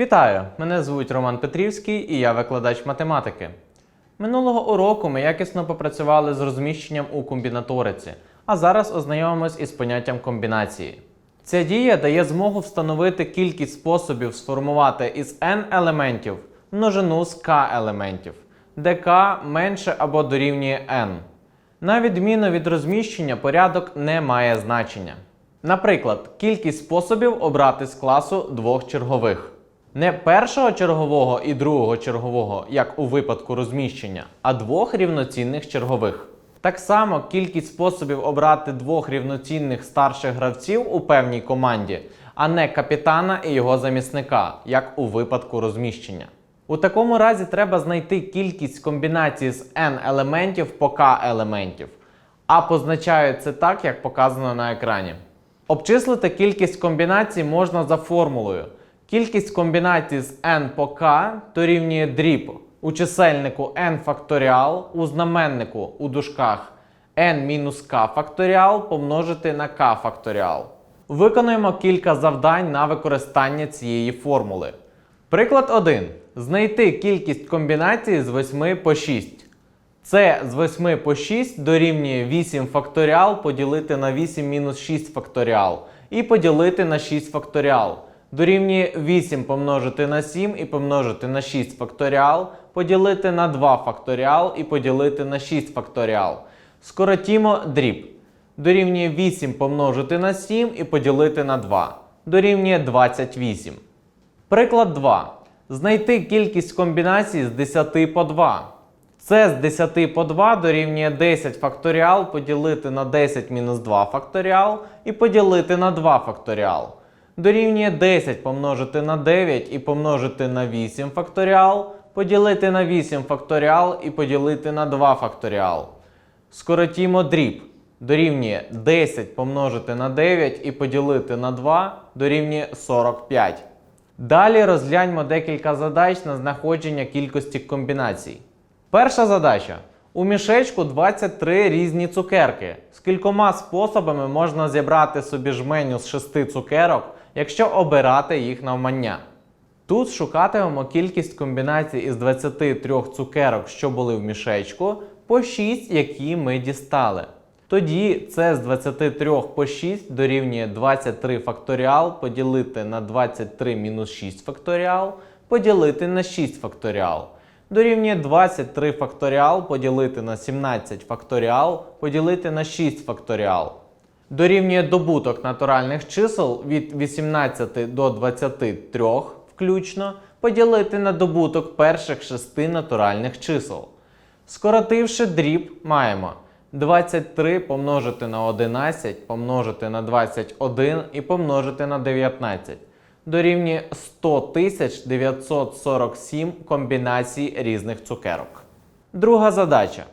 Вітаю! Мене звуть Роман Петрівський і я викладач математики. Минулого уроку ми якісно попрацювали з розміщенням у комбінаториці, а зараз ознайомимось із поняттям комбінації. Ця дія дає змогу встановити кількість способів сформувати із n елементів множину з k елементів, де k менше або дорівнює n. На відміну від розміщення, порядок не має значення. Наприклад, кількість способів обрати з класу двох чергових. Не першого чергового і другого чергового, як у випадку розміщення, а двох рівноцінних чергових. Так само кількість способів обрати двох рівноцінних старших гравців у певній команді, а не капітана і його замісника, як у випадку розміщення. У такому разі треба знайти кількість комбінацій з n елементів по k елементів, а позначають це так, як показано на екрані. Обчислити кількість комбінацій можна за формулою. Кількість комбінацій з n по k дорівнює дріб у чисельнику n факторіал, у знаменнику у дужках n-k факторіал помножити на k факторіал. Виконуємо кілька завдань на використання цієї формули. Приклад 1. Знайти кількість комбінацій з 8 по 6. Це з 8 по 6 дорівнює 8 факторіал поділити на 8 мінус 6 факторіал і поділити на 6 факторіал. Дорівнює 8 помножити на 7 і помножити на 6 факторіал, поділити на 2 факторіал і поділити на 6 факторіал. Скоротімо дріб. Дорівнює 8 помножити на 7 і поділити на 2. Дорівнює 28. Приклад 2. Знайти кількість комбінацій з 10 по 2. Це з 10 по 2 дорівнює 10 факторіал поділити на 10 мінус 2 факторіал і поділити на 2 факторіал. Дорівнює 10 помножити на 9 і помножити на 8 факторіал, поділити на 8 факторіал і поділити на 2 факторіал. Скоротімо дріб. Дорівнює 10 помножити на 9 і поділити на 2 дорівнює 45. Далі розгляньмо декілька задач на знаходження кількості комбінацій. Перша задача. У мішечку 23 різні цукерки. З кількома способами можна зібрати собі жменю з 6 цукерок, якщо обирати їх навмання. Тут шукатимемо кількість комбінацій із 23 цукерок, що були в мішечку, по 6, які ми дістали. Тоді це з 23 по 6 дорівнює 23 факторіал поділити на 23 мінус 6 факторіал, поділити на 6 факторіал. Дорівнює 23 факторіал поділити на 17 факторіал, поділити на 6 факторіал. Дорівнює добуток натуральних чисел від 18 до 23 включно поділити на добуток перших 6 натуральних чисел. Скоротивши дріб, маємо 23 помножити на 11, помножити на 21 і помножити на 19. Дорівнює 100 947 комбінацій різних цукерок. Друга задача.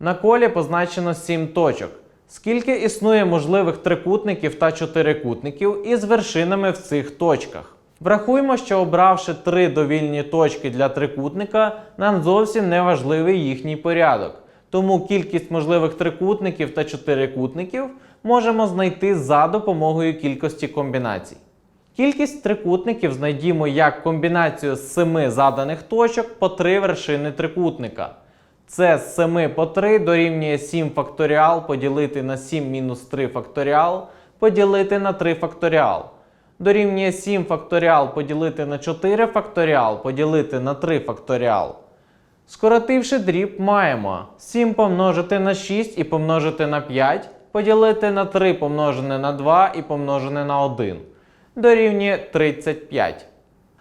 На колі позначено 7 точок. Скільки існує можливих трикутників та чотирикутників із вершинами в цих точках? Врахуємо, що обравши три довільні точки для трикутника, нам зовсім не важливий їхній порядок. Тому кількість можливих трикутників та чотирикутників можемо знайти за допомогою кількості комбінацій. Кількість трикутників знайдімо як комбінацію з 7 заданих точок по 3 вершини трикутника. Це з 7 по 3 дорівнює 7 факторіал поділити на 7 мінус 3 факторіал, поділити на 3 факторіал. Дорівнює 7 факторіал поділити на 4 факторіал, поділити на 3 факторіал. Скоротивши дріб, маємо 7 помножити на 6 і помножити на 5, поділити на 3 помножене на 2 і помножене на 1. Дорівнює 35.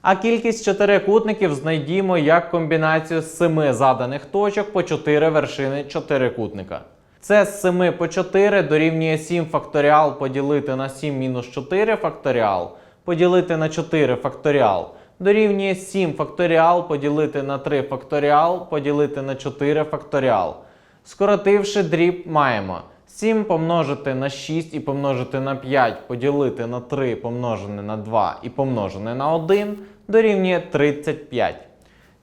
А кількість чотирикутників знайдімо як комбінацію з 7 заданих точок по 4 вершини чотирикутника. Це з 7 по 4 дорівнює 7 факторіал поділити на 7 мінус 4 факторіал, поділити на 4 факторіал. Дорівнює 7 факторіал поділити на 3 факторіал, поділити на 4 факторіал. Скоротивши дріб, маємо 7 помножити на 6 і помножити на 5, поділити на 3 помножене на 2 і помножене на 1 дорівнює 35.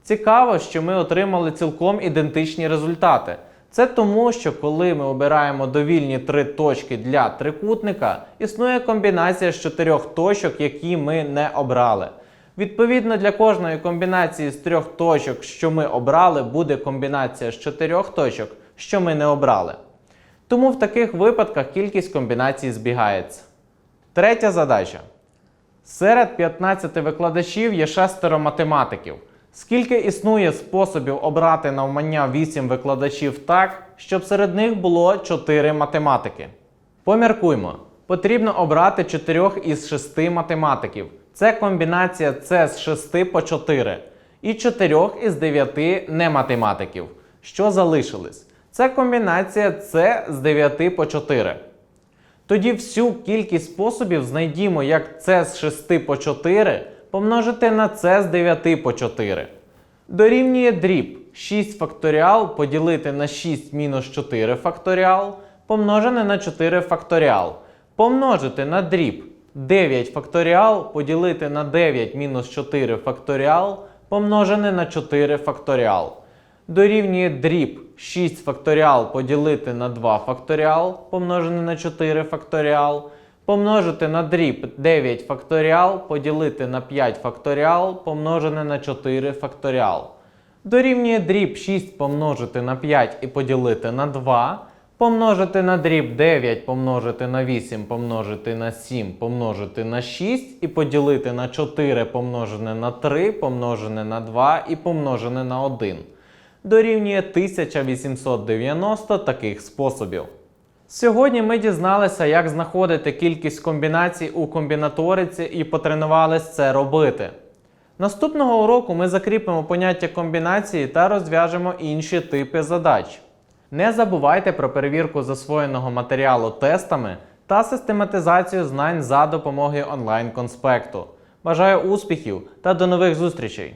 Цікаво, що ми отримали цілком ідентичні результати. Це тому, що коли ми обираємо довільні три точки для трикутника, існує комбінація з чотирьох точок, які ми не обрали. Відповідно, для кожної комбінації з трьох точок, що ми обрали, буде комбінація з чотирьох точок, що ми не обрали. Тому в таких випадках кількість комбінацій збігається. Третя задача. Серед 15 викладачів є шестеро математиків. Скільки існує способів обрати навмання 8 викладачів так, щоб серед них було 4 математики? Поміркуймо. Потрібно обрати 4 із 6 математиків. Це комбінація С з 6 по 4 і 4 із 9 нематематиків. Що залишились? Це комбінація С з 9 по 4. Тоді всю кількість способів знайдімо як С з 6 по 4 помножити на С з 9 по 4. Дорівнює дріб 6 факторіал поділити на 6 мінус 4 факторіал помножене на 4 факторіал. Помножити на дріб 9 факторіал поділити на 9 мінус 4 факторіал помножене на 4 факторіал дорівнює дріб 6 факторіал поділити на 2 факторіал помножене на 4 факторіал, помножити на дріб 9 факторіал поділити на 5 факторіал помножене на 4 факторіал. Дорівнює дріб 6 помножити на 5 і поділити на 2, помножити на дріб 9 помножити на 8 помножити на 7 помножити на 6 і поділити на 4 помножене на 3 помножене на 2 і помножене на 1 дорівнює 1890 таких способів. Сьогодні ми дізналися, як знаходити кількість комбінацій у комбінаториці і потренувались це робити. Наступного уроку ми закріпимо поняття комбінації та розв'яжемо інші типи задач. Не забувайте про перевірку засвоєного матеріалу тестами та систематизацію знань за допомогою онлайн-конспекту. Бажаю успіхів та до нових зустрічей!